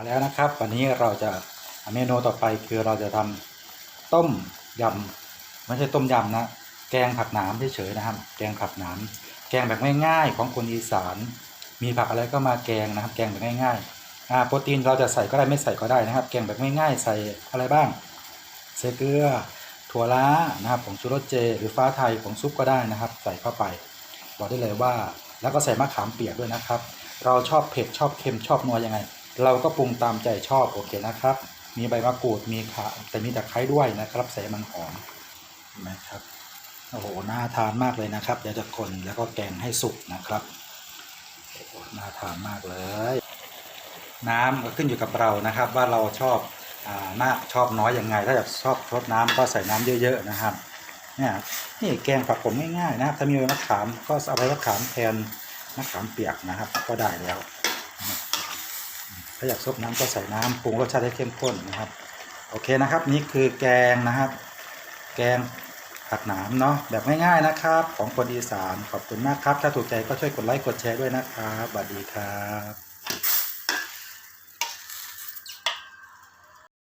มาแล้วนะครับ วันนี้เราจะเมนูต่อไปคือเราจะทำต้มยำไม่ใช่ต้มยำนะแกงผักหนามเฉยๆนะครับ แกงผักหนามแกงแบบง่ายๆของคนอีสาน มีผักอะไรก็มาแกงนะครับ แกงแบบง่ายๆอ่าโปรตีนเราจะใส่ก็ได้ไม่ใส่ก็ได้นะครับ แกงแบบง่ายๆใส่อะไรบ้างใส่เกลือถั่วล้านะครับผงชูรสเจ หรือฟ้าไทยผงซุปก็ได้นะครับ ใส่เข้าไปบอกได้เลยว่า แล้วก็ใส่มะขามเปียกด้วยนะครับ เราชอบเผ็ดชอบเค็มชอบนัวยังไง เราก็ปรุงตามใจชอบโอเคนะครับ มีใบมะกรูดมีข่าแต่มีตะไคร้ด้วยนะครับ ใส่มันหอมนไหมครับโอ้โหน่าทานมากเลยนะครับเดี๋ยวจะคนแล้วก็แกงให้สุกนะครับโอ้โหน่าทานมากเลย น้ำก็ขึ้นอยู่กับเรานะครับ ว่าเราชอบอ่ามากชอบน้อยยังไง ถ้าอยากชอบรสน้ำก็ใส่น้ำเยอะ ๆนะครับเนี่ยนี่แกงผักผมง่ายๆนะครับถ้ามีใบมะขามก็เอาใบมะขามแทนมะขามเปียกนะครับ ก็ได้แล้ว ถ้าอยากซดน้ำก็ใส่น้ำปรุงรสชาติให้เข้มข้นนะครับ โอเคนะครับ นี่คือแกงนะครับ แกงผักหนามเนาะแบบง่ายๆนะครับ ของคนอีสานขอบคุณมากครับ ถ้าถูกใจก็ช่วยกดไลค์กดแชร์ด้วยนะครับสวัสดีครับ